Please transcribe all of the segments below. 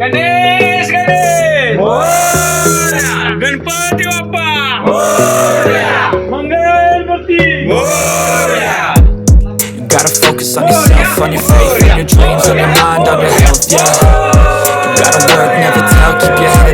गणेश गणेश गणपती बाप्पा मंगल मूर्ती You gotta focus on yourself, on your faith, on your dreams, on your mind, on your health, yeah. You gotta work, never tell, keep your head down, find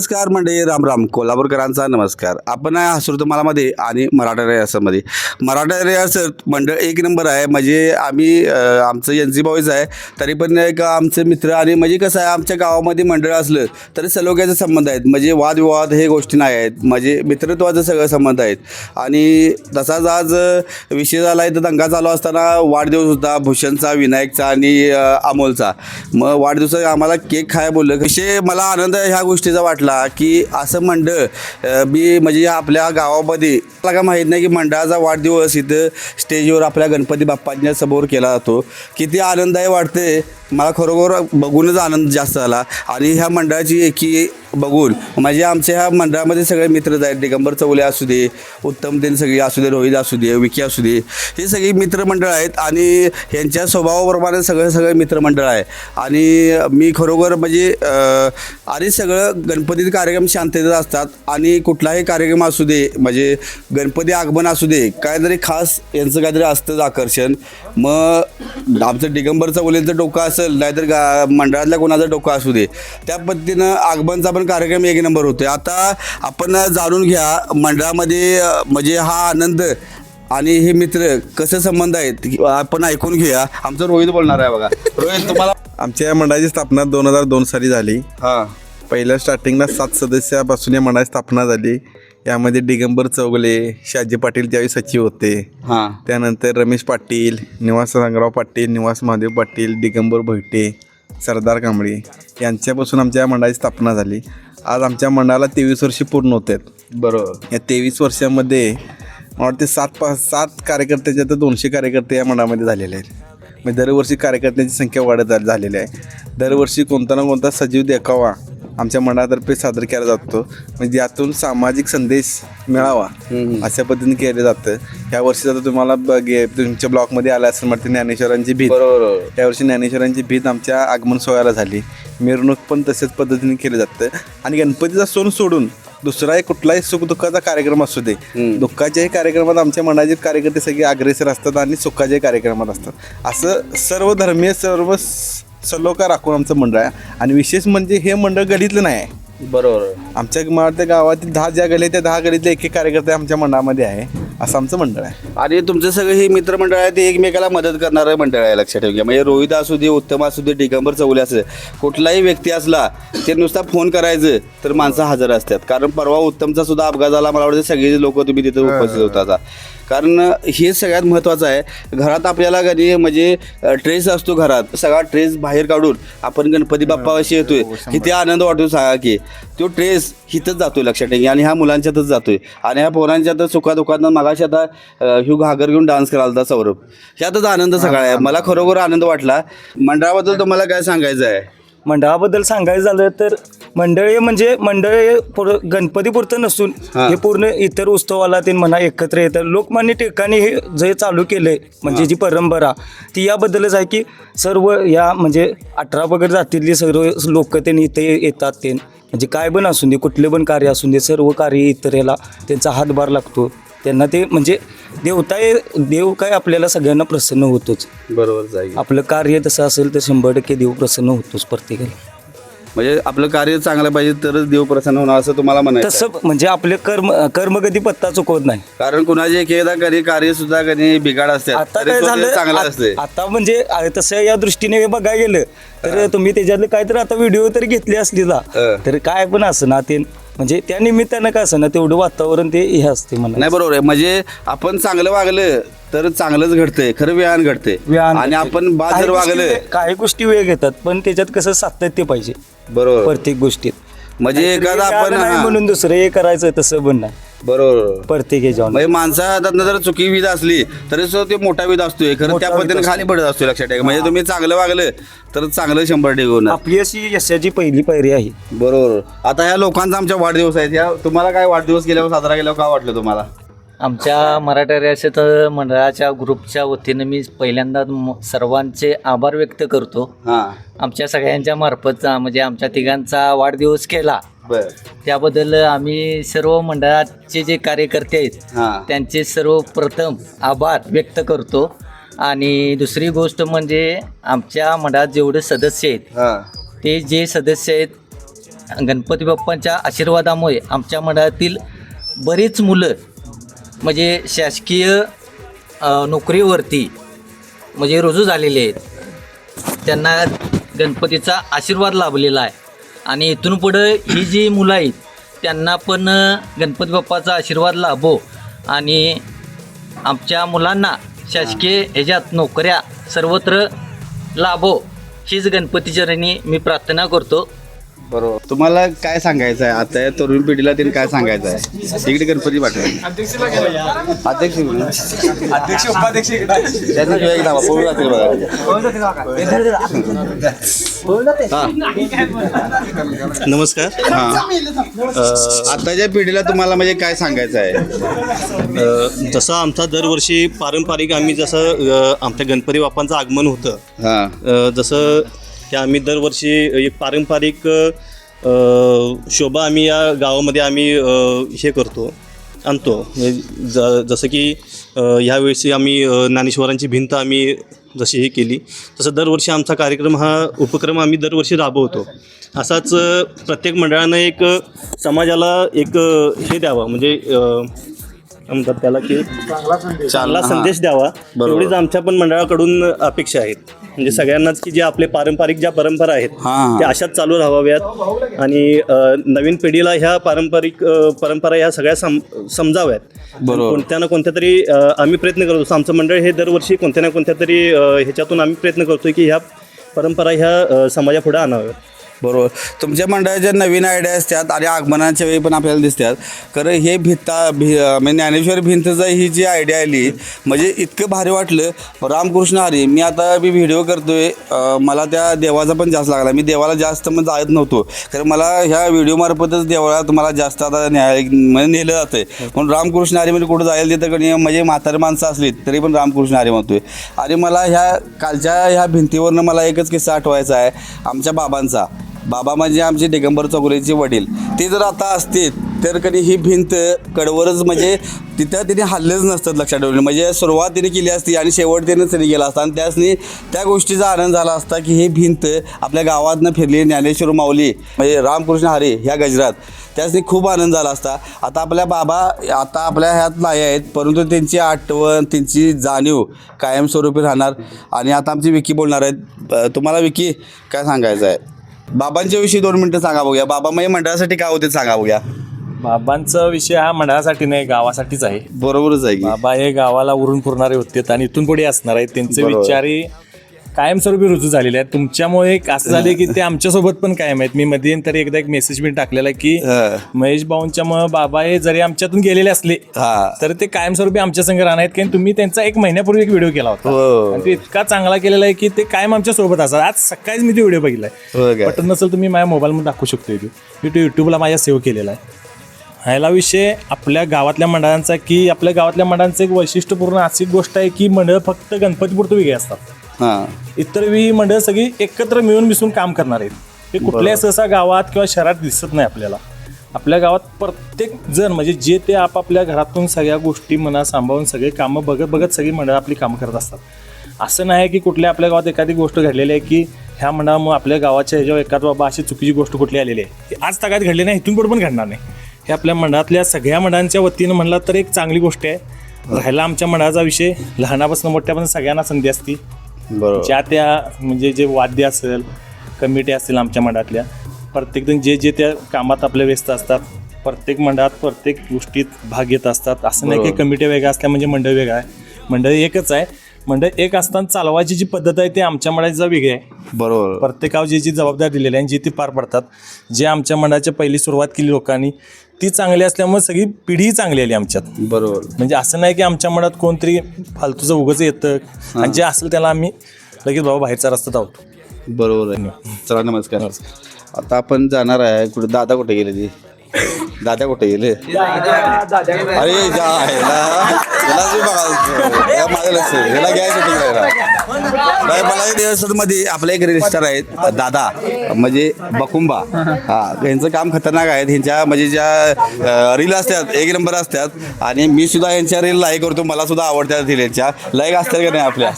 नमस्कार मंडळी राम राम. कोल्हापूरकरांचा नमस्कार. आपण आहे हसूर तुम्हालामध्ये आणि मराठा रेयासमध्ये. मराठा रेयासर मंडळ एक number आहे. म्हणजे आम्ही आमचं एन सी बॉईज आहे. तरी पण एक आमचे मित्र आणि म्हणजे कसं आहे आमच्या गावामध्ये मंडळ असलं तरी सलोख्याचे संबंध आहेत. म्हणजे वादविवाद हे गोष्टी नाही आहेत. म्हणजे मित्रत्वाचं सगळं संबंध आहेत. आणि तसाच आज विषय झाला आहे तर दंगा चालू असताना वाढदिवस होता. भूषणचा विनायकचा आणि अमोलचा. मग वाढदिवसा आम्हाला केक खाय बोललं. विषय मला आनंद ह्या गोष्टीचा वाटला. की असं मंडळ मी म्हणजे आपल्या गावामध्ये मला का माहीत नाही की मंडळाचा वाढदिवस इथं स्टेजवर आपल्या गणपती बाप्पांच्या समोर केला जातो. किती आनंददायी वाटते मला खरोखर बघूनच आनंद जास्त झाला. आणि ह्या मंडळाची एकी बघून म्हणजे आमच्या ह्या मंडळामध्ये सगळे मित्रच आहेत. दिगंबर चौले असू दे उत्तम दिन सगळी असू दे रोहित असू दे विकी असू दे हे सगळी मित्रमंडळ आहेत. आणि यांच्या स्वभावाप्रमाणे सगळं सगळं मित्रमंडळ आहे. आणि मी खरोखर म्हणजे आणि सगळं गणपतीत कार्यक्रम शांततेत असतात. आणि कुठलाही कार्यक्रम असू दे म्हणजे गणपती आगमन असू दे काहीतरी खास यांचं काहीतरी असतंच आकर्षण. मग आमचं दिगंबर चवलेचं डोकं असेल नाहीतर गा मंडळातल्या कोणाचं डोकं असू दे. त्या पद्धतीनं आगमनचा पण कार्यक्रम एक नंबर होतो आता आपण जाणून घ्या मंडळामध्ये म्हणजे हा आनंद आणि हे मित्र कसे संबंध आहेत आपण ऐकून घेऊया. आमचं रोहित बोलणार आहे बघा. रोहित तुम्हाला आमच्या या मंडळाची स्थापना दोन हजार दोन साली झाली. हां. पहिल्या स्टार्टिंगला सात सदस्यापासून या मंडळाची स्थापना झाली. यामध्ये दिगंबर चौगले शाजी पाटील त्यावेळी सचिव होते. हां. त्यानंतर रमेश पाटील निवास संग्राव पाटील निवास महादेव पाटील दिगंबर भोईटे सरदार कांबळे यांच्यापासून आमच्या या मंडळाची स्थापना झाली. आज आमच्या मंडळाला तेवीस वर्षे पूर्ण होत आहेत. बरोबर. या तेवीस वर्षामध्ये मला वाटते सात पाच सात कार्यकर्त्याच्या तर दोनशे कार्यकर्ते या मंडळामध्ये झालेले आहेत. म्हणजे दरवर्षी कार्यकर्त्यांची संख्या वाढत झालेली आहे. दरवर्षी कोणता ना कोणता सजीव देखावा आमच्या मंडळातर्फे सादर केला जातो. म्हणजे यातून सामाजिक संदेश मिळावा अशा पद्धतीने केलं जातं. ह्या वर्षी आता तुम्हाला तुमच्या ब्लॉकमध्ये आला असेल म्हणते ज्ञानेश्वरांची भीत. बरोबर यावर्षी ज्ञानेश्वरांची भीत आमच्या आगमन सोहळ्याला झाली. मिरवणूक पण तशाच पद्धतीने केलं जातं. आणि गणपतीचा सण सोडून दुसरा एक कुठलाही सुख दुःखाचा कार्यक्रम असू दे. दुःखाच्याही कार्यक्रमात आमच्या मंडळाचे कार्यकर्ते सगळे अग्रेसर असतात आणि सुखाच्याही कार्यक्रमात असतात. असं सर्व धर्मीय सर्व स- सलोखा राखून आमचं मंडळ आहे. आणि विशेष म्हणजे हे मंडळ गलीतलं नाही आहे. बरोबर. आमच्या मला त्या गावातील दहा ज्या गली आहेत, त्या दहा गलीतले एक एक कार्यकर्ते आमच्या मंडळामध्ये आहे. असं आमचं मंडळ आहे. आणि तुमचं सगळं हे मित्रमंडळ आहे ते एकमेकाला मदत करणारं मंडळ आहे लक्षात ठेवा म्हणजे रोहित असू दे उत्तम असू दे दिगंबर चौले असू दे कुठलाही व्यक्ती असला ते नुसता फोन करायचं तर माणसं हजर असतात. कारण परवा उत्तमचा सुद्धा अपघात झाला मला वाटतं सगळे लोक तुम्ही तिथे उपस्थित होता कारण हे सगळ्यात महत्त्वाचं आहे. घरात आपल्याला कधी म्हणजे ट्रेस असतो घरात. सगळा ट्रेस बाहेर काढून आपण गणपती बाप्पाशी येतोय. किती आनंद वाटतो सांगा की. तो ट्रेस हिथंच जातोय लक्षात ठेवा. आणि ह्या मुलांच्यातच जातोय. आणि ह्या पोरांच्यात सुखादुखात मागाशी आता ह्यो घागर घेऊन डान्स करायला होता सौरभ. ह्यातच आनंद सगळा आहे. मला खरोखर आनंद वाटला. मंडळाबद्दल तुम्हाला काय सांगायचं आहे? मंडळाबद्दल सांगायचं झालं तर मंडळी म्हणजे मंडळी पुर- गणपतीपुरतं नसून हा. हे पूर्ण इतर उत्सवाला ते म्हणा एकत्र येतात. लोकमान्य ठिकाणी हे जे चालू केलंय म्हणजे जी परंपरा ती याबद्दलच आहे की सर्व या म्हणजे अठरा वगैरे जातीतली सर्व लोक त्यांनी इथे येतात ते. म्हणजे काय पण असून दे कुठले पण कार्य असून दे सर्व कार्य इतर याला त्यांचा हातभार लागतो. त्यांना ते म्हणजे देवता देव काय आपल्याला सगळ्यांना प्रसन्न होतोच. बरोबर जाईल आपलं कार्य तसं असेल तर शंभर टक्के देव प्रसन्न होतोच प्रत्येकाला. म्हणजे आपलं कार्य चांगलं पाहिजे तरच देव प्रसन्न होणार असं तुम्हाला म्हणायचं आहे. तसं म्हणजे आपले कर्म कर्म कधी पत्ता चुकवत नाही. कारण कुणाचे एक एकदा कधी कार्य सुद्धा कधी बिघाड असते. आता तरी काय ते झालं चांगलं आ- असते. आता म्हणजे आ- तसं या दृष्टीने बघायला गेलं तर तुम्ही त्याच्यातलं काहीतरी आता व्हिडिओ तरी घेतले असली ना हं. तर काय पण असं ना ते म्हणजे त्या निमित्तानं काय असं ना तेवढं वातावरण ते हे असते म्हणा. नाही बरोबर आहे. म्हणजे आपण चांगलं वागलं तर चांगलंच घडतंय. खरं व्यायान घडते व्यायाम आणि. आपण बाद काही जर गोष्टी वागलं वे- काही गोष्टी वेळ घेतात पण त्याच्यात कसं सातत्य पाहिजे. बरोबर. प्रत्येक गोष्टीत. म्हणजे एखादा आपण नाही हा, म्हणून दुसरं हे करायचं तसं पण नाही. बरोबर प्रत्येक ह्याच्यावर म्हणजे माणसा हातात जर चुकी विध असली तरी सुद्धा ते मोठा विध असतोय. खरं मोठा त्या विध पद्धतीने खाली पडत असतो लक्षात ठेवा. म्हणजे तुम्ही चांगलं वागलं तर चांगलं शंभर टक्के होणार. आपली अशी यशाची पहिली पायरी आहे. बरोबर. आता ह्या लोकांचा आमच्या वाढदिवस आहेत. या तुम्हाला काय वाढदिवस केल्यावर साजरा केल्यावर काय वाटलं तुम्हाला? आमच्या मराठा रियासत मंडळाच्या ग्रुपच्या वतीनं मी पहिल्यांदा म- सर्वांचे आभार व्यक्त करतो. हा. आमच्या सगळ्यांच्या मार्फतचा म्हणजे आमच्या तिघांचा वाढदिवस केला. बर. त्याबद्दल आम्ही सर्व मंडळाचे जे कार्यकर्ते आहेत हा. त्यांचे सर्वप्रथम आभार व्यक्त करतो. आणि दुसरी गोष्ट म्हणजे आमच्या मंडळात जेवढे सदस्य आहेत हा. ते जे सदस्य आहेत गणपती बाप्पांच्या आशीर्वादामुळे आमच्या मंडळातील बरीच मुलं म्हणजे शासकीय नोकरीवरती म्हणजे रुजू झालेले आहेत. त्यांना गणपतीचा आशीर्वाद लाभलेला आहे. आणि इथून पुढं ही जी मुलं आहेत त्यांना पण गणपती बाप्पाचा आशीर्वाद लाभो. आणि आमच्या मुलांना शासकीय ह्याच्यात नोकऱ्या सर्वत्र लाभो. हीच गणपतीचरणी मी प्रार्थना करतो. बरोबर. तुम्हाला काय सांगायचं आहे? आता या तरुण पिढीला त्यांनी काय सांगायचं आहे? इकडे गणपती पाठवा. अध्यक्ष अध्यक्ष उपाध्यक्ष एक धावा, पळून जातील बघा. हा. नमस्कार. हा. आताच्या पिढीला तुम्हाला म्हणजे काय सांगायचं आहे? अ, जसं आमचा दरवर्षी पारंपरिक आम्ही जसं अ, आमच्या गणपती बाप्पांचं आगमन होतं हा. अ, जसं की आम्ही दरवर्षी एक पारंपरिक शोभा आम्ही या गावामध्ये आम्ही हे करतो आणतो. म्हणजे ज जसं की ह्यावेळेस आम्ही ज्ञानेश्वरांची भिंत आम्ही जशी हे केली तसं दरवर्षी आमचा कार्यक्रम हा उपक्रम आम्ही दरवर्षी राबवतो. असाच प्रत्येक मंडळानं एक समाजाला एक हे द्यावं. म्हणजे म्हणतात त्याला की चांगला संदेश. द्यावा. बरोबर. एवढीच आमच्या पण मंडळाकडून अपेक्षा आहेत. म्हणजे सगळ्यांनाच की जे आपले पारंपरिक ज्या परंपरा आहेत. त्या अशाच चालू राहाव्यात. आणि नवीन पिढीला ह्या पारंपरिक परंपरा ह्या सगळ्या सम समजाव्यात. बरोबर. कोणत्या ना कोणत्या तरी आम्ही प्रयत्न करत आमचं मंडळ हे दरवर्षी कोणत्या ना कोणत्या तरी ह्याच्यातून आम्ही प्रयत्न करतोय की ह्या परंपरा ह्या समाजापुढे आणाव्यात. बरोबर. तुमच्या मंडळाच्या नवीन आयडिया असतात आणि आगमनाच्या वेळी पण आपल्याला दिसतात खरं हे भित्ता भी म्हणजे ज्ञानेश्वर भिंतचा ही जी आयडिया आली म्हणजे इतकं भारी वाटलं. रामकृष्ण हरी मी आता मी व्हिडिओ करतोय मला त्या देवाचा पण जास्त लागला. मी देवाला जास्त मग जात नव्हतो. कारण मला ह्या व्हिडिओमार्फतच देवाला मला जास्त आता न्याय म्हणजे नेलं जातं म्हणून रामकृष्ण हरी म्हणजे कुठं जायला तिथं कधी म्हणजे म्हातारी माणसं असली तरी पण रामकृष्ण हरी म्हणतोय. आणि मला ह्या कालच्या ह्या भिंतीवरनं मला एकच किस्सा आठवायचा आहे आमच्या बाबांचा. बाबा म्हणजे आमचे दिगंबर चौगुलेचे वडील. ते जर आता असतील तर कधी ही भिंत कडवरच म्हणजे तिथं तिने हल्लेच नसतात लक्षात ठेवले म्हणजे सुरुवात तिने केली असती आणि शेवट तिने तिने गेला असता. आणि त्यासनी त्या गोष्टीचा आनंद झाला असता की ही भिंत आपल्या गावातनं फिरली ज्ञानेश्वर माऊली म्हणजे रामकृष्ण हरे ह्या गजरात. त्यासनी खूप आनंद झाला असता. आता आपल्या बाबा आता आपल्या ह्यात नाही आहेत परंतु त्यांची आठवण त्यांची जाणीव कायमस्वरूपी राहणार. आणि आता आमची विकी बोलणार आहेत. तुम्हाला विकी काय सांगायचं आहे? बाबांच्या विषयी दोन मिनटं सांगा बघूया. बाबा म्हणजे मंडळासाठी काय होते सांगा बघूया. बाबांचा विषय हा मंडळासाठी नाही गावासाठीच आहे. बरोबरच आहे की. बाबा हे गावाला उरून पुरणारे होते आणि इथून पुढे असणार आहेत. त्यांचे बरोबर. विचारही कायमस्वरूपी रुजू झालेले आहेत. तुमच्यामुळे एक असं झाले की ते आमच्यासोबत पण कायम आहेत. मी मध्यंतरी एकदा एक मेसेज मी टाकलेला की हा. महेश भाऊंच्यामुळे बाबा हे जरी आमच्यातून गेलेले असले हा. तर ते कायमस्वरूपी आमच्या संघ राहणार आहेत. कारण तुम्ही त्यांचा एक महिन्यापूर्वी एक व्हिडिओ केला होता. हो. आणि तो इतका चांगला केलेला आहे की ते कायम आमच्यासोबत असतात. आज सकाळीच मी तो व्हिडिओ हो बघितलाय काय? पटत नसेल तुम्ही माझ्या मोबाईलमध्ये दाखवू शकतो तो. मी तो युट्यूबला माझ्या सेव्ह केलेला आहे. ह्याला विषय आपल्या गावातल्या मंडळांचा की आपल्या गावातल्या मंडळांचं एक वैशिष्ट्यपूर्ण अशी गोष्ट आहे की मंडळ फक्त गणपतीपुरतं वेगळे असतात. हां. इतर वेळी मंडळ सगळी एकत्र मिळून मिसळून काम करणार आहेत. ते कुठल्याही सहसा गावात किंवा शहरात दिसत नाही आपल्याला. आपल्या गावात प्रत्येक जण म्हणजे जे ते आपापल्या घरातून सगळ्या गोष्टी मना सांभाळून सगळे कामं बघत बघत सगळी मंडळ आपली कामं करत असतात. असं नाही की कुठल्या आपल्या गावात एखादी गोष्ट घडलेली आहे की ह्या मंडळामुळे आपल्या गावाच्या ह्याच्यावर एखाद बाबा अशी चुकीची गोष्ट कुठली आलेली आहे आज तगात घडली नाही इथून पण घडणार नाही. हे आपल्या मंडळातल्या सगळ्या मंडळांच्या वतीनं म्हणलं तर एक चांगली गोष्ट आहे. राहिला आमच्या मंडळाचा विषय लहानापासून मोठ्यापासून सगळ्यांना संधी असती. बरोबर. ज्या त्या म्हणजे जे वाद्य असेल कमिटी असतील आमच्या मंडळातल्या प्रत्येकजण जे जे त्या कामात आपले व्यस्त असतात प्रत्येक मंडळात प्रत्येक गोष्टीत भाग घेत असतात. असं नाही की बरोबर. कमिटी वेगळ्या असल्या म्हणजे मंडळ वेगळं आहे. मंडळ एकच आहे. मंडळ एक असताना चालवायची जी पद्धत आहे ती आमच्या मंडळाची वेगळी आहे. बरोबर. प्रत्येकावर जी जी जबाबदारी दिलेली आहे आणि जी ती पार पडतात जे आमच्या मंडळाची पहिली सुरुवात केली लोकांनी ती चांगली असल्यामुळे सगळी पिढीही चांगली आली आमच्यात. बरोबर. म्हणजे असं नाही की आमच्या मनात कोणतरी फालतूचं उगच येतं. आणि जे असेल त्याला आम्ही लगेच बाबा बाहेरचा रस्ता धावतो. बरोबर आहे. चला नमस्कार. आता आपण जाणार आहे कुठे? दादा कुठे गेले ती? दादा कुठे गेले? अरे जा आहे. ह्याला नाही, मला एक रिहर्सलमध्ये आपले एक रजिस्टर आहेत दादा म्हणजे बकुंबा. हा यांचं काम खतरनाक आहे. ह्यांच्या म्हणजे ज्या रील असतात एक नंबर असतात. आणि मी सुद्धा यांच्या रील लाईक करतो. मला सुद्धा आवडतात रील यांच्या लाईक असतात का नाही आपल्या?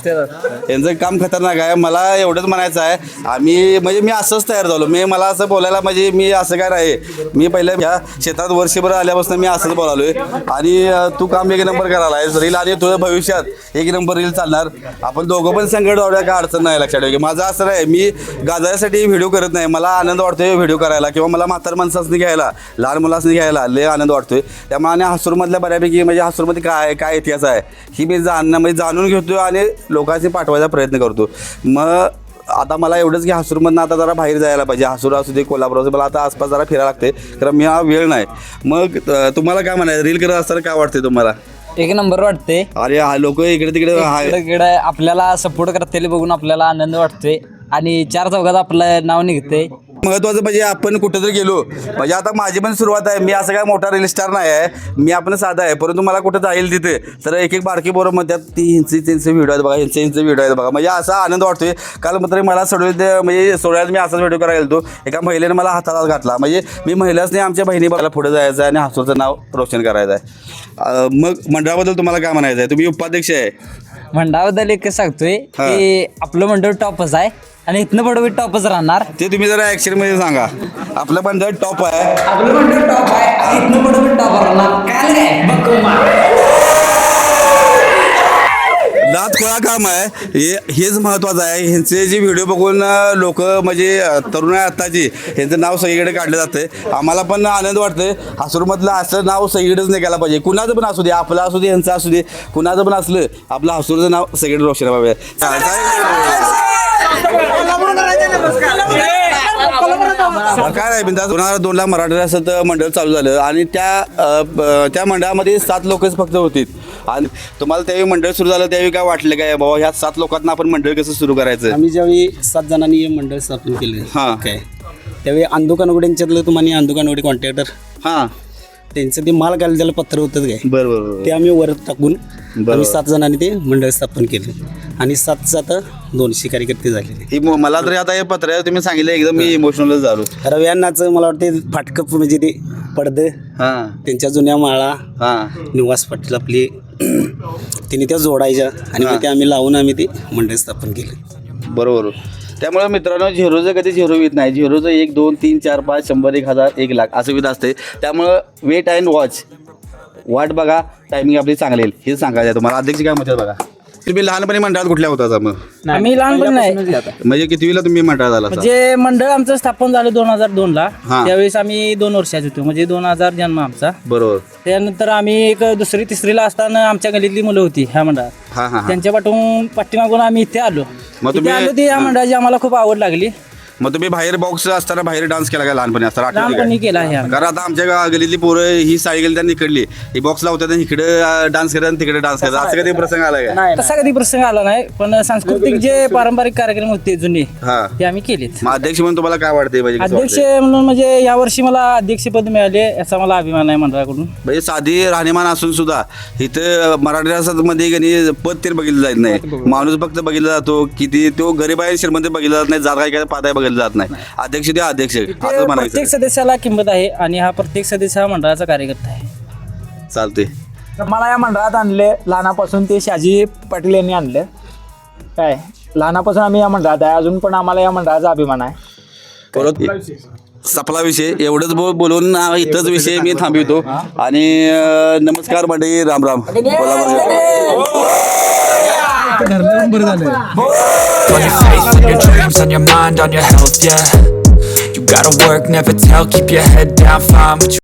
यांचं काम खतरनाक आहे. मला एवढंच म्हणायचं आहे. आम्ही म्हणजे मी असंच तयार झालो. मी मला असं बोलायला म्हणजे मी असं काय नाही. मी पहिल्या ह्या शेतात वर्षभर आल्यापासून मी असंच बोलालोय. आणि तू काम एक नंबर करायला आहेस रील आणि तुझ्या भविष्यात एक नंबर रील चालणार. आपण दोघं पण संकट जाऊया का अडचण नाही लक्षात ठेवा माझं असं नाही मी गाजासाठी व्हिडिओ करत नाही. मला आनंद वाटतोय व्हिडिओ करायला किंवा मला म्हातार माणसासनी घ्यायला लहान मुलासनी घ्यायला लय आनंद वाटतोय. त्यामुळे आणि हसूरमधल्या बऱ्यापैकी म्हणजे हसूरमध्ये काय आहे, काय इतिहास आहे ही मी जाणं म्हणजे जाणून घेतो आणि लोकांशी पाठवायचा प्रयत्न करतो मग आता मला एवढंच की हसूरमधनं आता जरा बाहेर जायला पाहिजे. हसूर असू दे कोल्हापूर असू मला आता आसपास जरा फिरायला लागते कारण मी हा वेळ नाही. मग तुम्हाला काय म्हणायचं? रील करत असताना काय वाटते तुम्हाला? एक नंबर वाटते. अरे हा लोक इकडे तिकडे इकडे आपल्याला सपोर्ट करतेले बघून आपल्याला आनंद वाटतोय. आणि चार चौघात आपलं नाव निघतंय. महत्वाचं म्हणजे आपण कुठं जर गेलो. म्हणजे आता माझी पण सुरुवात आहे. मी असं काय मोठा रील स्टार नाही आहे. मी आपण साधा आहे. परंतु मला कुठं जाईल तिथे? तर एक एक बारकी बरोबर म्हणतात ती हिंचे त्यांचे व्हिडिओ आहेत बघा. हिंचे हिंचे व्हिडिओ आहेत बघा. म्हणजे असा आनंद वाटतोय. काल मात्र मला सोडवे म्हणजे सोडव्यात मी असाच व्हिडिओ करायला गेलो एका महिलेने मला हाताला घातला. म्हणजे मी महिलाच नाही आमच्या बहिणी बघायला पुढे जायचं आहे आणि हसूचं नाव रोशन करायचं आहे. मग मंडळाबद्दल तुम्हाला काय म्हणायचं आहे? तुम्ही उपाध्यक्ष आहे. मंडळाबद्दल एकच सांगतोय की आपलं मंडळ टॉपच आहे. आणि इथनं पुढे टॉपच राहणार. ते तुम्ही जरा ॲक्शनमध्ये सांगा. आपलं मंडळ टॉप आहे. आपलं मंडळ टॉप आहे. आणि इथनं पुढे टॉप राहणार. काय काय? दात खोळा काम आहे. हे हेच महत्त्वाचं आहे. ह्यांचे जे व्हिडिओ बघून लोक म्हणजे तरुण आहे आत्ताची ह्यांचं नाव सगळीकडे काढलं जातं आम्हाला पण आनंद वाटतंय. हसूरमधलं असं नाव सगळीकडेच निघायला पाहिजे. कुणाचं पण असू दे आपलं असू दे यांचं असू दे. कुणाचं पण असलं आपलं हसूरचं नाव सगळीकडे रोशन व्हावे काय नाही बिंदास. दोन हजार दोनला मराठी रसात मंडळ चालू झालं आणि त्या त्या मंडळामध्ये सात लोकच फक्त होती आणि तुम्हाला त्यावेळी मंडळ सुरू झालं त्यावेळी काय वाटलं काय? बाबा ह्या सात लोकांना आपण मंडळ कसं सुरू करायचं? आम्ही ज्यावेळी सात जणांनी हे मंडळ स्थापन केले हां. काय त्यावेळी अंधू कानवड्यांच्यातलं तुम्हाला अंधू कानवडे कॉन्ट्रॅक्टर हां. त्यांचं ते माल घालून त्याला पत्र होतं काय? बरं बरं बरं. ते आम्ही वर टाकून बरोबर. आम्ही सात जणांनी ते मंडळ स्थापन केलं. आणि सात सात दोनशे कार्यकर्ते झालेले. ही मो- मला तरी आता हे पत्र आहे, तुम्ही सांगितलं एकदम मी इमोशनलच झालो. रव्यांनाचं मला वाटते फाटकप म्हणजे ते पडदं हां. त्यांच्या जुन्या माळा हां. निवास पाटील आपली तिने त्या जोडायच्या आणि मग ते आम्ही लावून आम्ही ते मंडळ स्थापन केलं. बरोबर. त्यामुळे मित्रांनो झिरोचं कधी झिरो येत नाही. झिरोचं एक दोन तीन चार पाच शंभर एक हजार एक लाख असं विध असते. त्यामुळं वेट अँड वॉच वाट बघा टायमिंग आपली चांगली येईल. हे सांगायचं आहे तुम्हाला. अध्यक्ष काय म्हणतात बघा? तुम्ही लहानपणी मंडळात कुठल्या होता मग? आम्ही लहानपणी नाही. म्हणजे कितवीला तुम्ही मंडळात आला होता? म्हणजे मंडळ आमचं स्थापन झालं दोन हजार दोन ला हा. त्यावेळेस आम्ही दोन वर्षाचे होतो. म्हणजे दोन हजार जन्म आमचा. बरोबर. त्यानंतर आम्ही एक दुसरी तिसरीला असताना आमच्या गलीतली मुलं होती ह्या मंडळात. हा हा हा. त्यांच्या पाठून पाठीमागून आम्ही इथे आलो. मग इथे तुम्ही- आलो ती या मंडळाची आम्हाला खूप आवड लागली. मग तुम्ही बाहेर बॉक्स असताना बाहेर डान्स केला का लहानपणी असताना? आठवते लहानपणी? केला आहे आम्ही. कारण आता आमच्या गा- गलीतली पोरं ही साडी गेली त्यांनी इकडली. ही बॉक्स लावतात आणि इकडे डान्स करतात आणि तिकडे डान्स करतात. असं कधी प्रसंग आला काय तसा कधी प्रसंग आला नाही पण सांस्कृतिक जे पारंपरिक कार्यक्रम होते जुने हा. ते आम्ही केलेत. मग अध्यक्ष म्हणून तुम्हाला काय वाटते म्हणजे कसं अध्यक्ष वाटतंय? म्हणून म्हणजे यावर्षी मला अध्यक्षपद मिळाले याचा मला अभिमान आहे मंडळाकडून. म्हणजे साधी राहणीमान असून सुद्धा इथं मराठी मध्ये गणी पद ते बघितलं जात नाही. माणूस फक्त बघितला जातो किती तो गरीब आहे श्रीमंत बघितला जात नाही जात काय काय पाताय बघितलं जात नाही. अध्यक्ष ते अध्यक्ष ते असं म्हणायचं. प्रत्येक सदस्याला किंमत आहे आणि हा प्रत्येक सदस्य हा मंडळाचा कार्यकर्ता आहे. चालते तर मला या मंडळात आणले लहानापासून ते शहाजी पाटील यांनी आणले. काय? लहानापासून आम्ही या मंडळात आहे. अजून पण आम्हाला या मंडळाचा अभिमान आहे. परत सपला विषय. एवढंच बोल बोलून इथंच विषय मी थांबवितो. आणि अं, नमस्कार मंडळी. Ram Ram. On your faith, on your dreams, on your mind, on your health, yeah. You gotta work, never tell, keep your head down, find what you